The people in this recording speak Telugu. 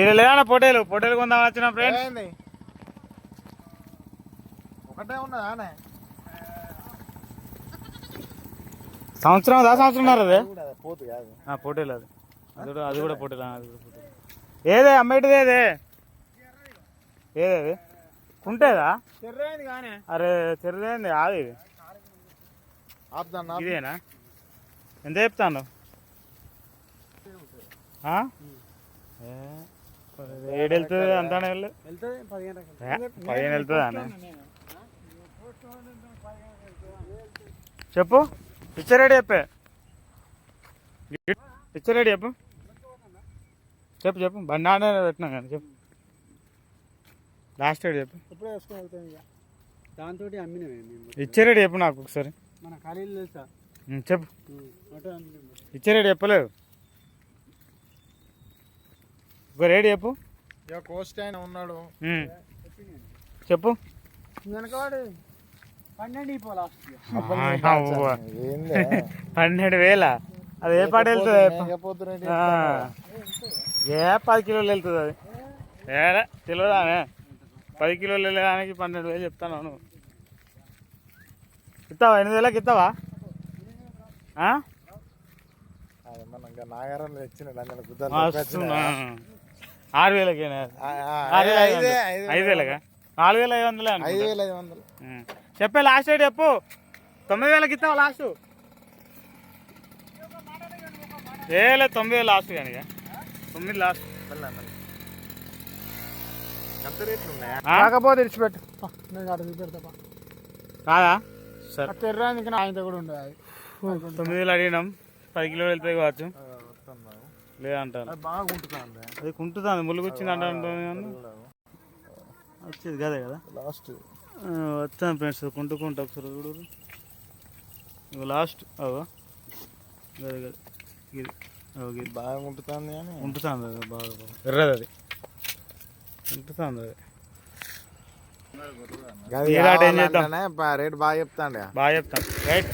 ఇది లేదా పొటేలు పొటేలు కొందాం వచ్చిన ఫ్రెండ్స్ ఒకటే ఉన్నదా? సంవత్సరం దా సంవత్సరం అదే? పొటేలు అది. అది కూడా అది కూడా పొటేలు అది కూడా పొటేలు. ఏదే అమ్మేటిది ఏదే? ఏదేది కుంటేదా? చెర్రైంది కానీ. అరే తెరదేంది అది ఇది. ఆపుతాను ఆపు. ఇదేనా? ఎంత చెప్తాను ఏడు వెళ్తుంది అంతానే వెళ్తుంది పదిహేను వెళ్తుంది చెప్పు. పిక్చర్ రెడీ చెప్పే. పిక్చర్ రెడీ చెప్పు. చెప్పు చెప్పు. బండి ఆడే పెట్టినాం కానీ చెప్పు. లాస్ట్ రేట్ చెప్పు. ఎప్పుడో వేసుకొని వెళ్తాం ఇక. దాంతో అమ్మినమే మేము ఇచ్చే రేట్ చెప్పు నాకు ఒకసారి. మన ఖాళీలు తెలుసా? చెప్పు. ఇచ్చే రేట్ చెప్పలేదు ఒక రేట్ చెప్పు. కోస్ట్ ఆయన ఉన్నాడు. చెప్పు. వెనకవాడు పన్నెండు వేల? అది ఏ పాట వెళ్తుంది. ఏ పది కిలోలు వెళ్తుంది అది? ఏడా తెలియదానే పది కిలోలు వెళ్ళడానికి పన్నెండు వేలు చెప్తాను నువ్వు. ఇస్తావా? ఎనిమిది వేలకు ఇస్తావా? ఆ? అది మన ఇంకా నాగారం వస్తున్నా. ఆరు వేలకేనా ఆరు వేల ఐదు ఐదే, వందలు. ఐదు ఐదు వేలకా నాలుగు వేల ఐదు వందలే అనుకుంటా. ఐదు వేల ఐదు వందలు ఉం. చెప్పే లాస్ట్ రేట్ చెప్పు తొమ్మిది వేలకి ఇస్తావా లాస్ట్ ఏలే తొమ్మిది వేలు లాస్ట్ కానీ ఇక. తొమ్మిది లాస్ట్ ఎంత రేట్లు ఉన్నాయా ఆ? కాకపోతే ఇడిచిపెట్టు పా, నేను అక్కడ చూపెడతా పా. కాదా సరే ఆయనతో కూడా ఉండదు అది తొమ్మిది వేలు అడిగినాం పది కిలోలు వెళ్తాయి కావచ్చు. లేదంటాను. బాగా ఉంటుందా అది కుంటుతుంది. ములుగు వచ్చింది అంటాను వచ్చేది కదే కదా? లాస్ట్. వచ్చాను ఫ్రెండ్స్. కుంటుకుంటా ఒకసారి చూడు. లాస్ట్. అవో గదే గదే. ఇది. బాగా ఉంటుందా అని ఉంటుతుంది అది బాగా. ఎర్రది అది. ఉంటుతుంది అది. రేట్ బాగా చెప్తాండే బాగా చెప్తాను. రైట్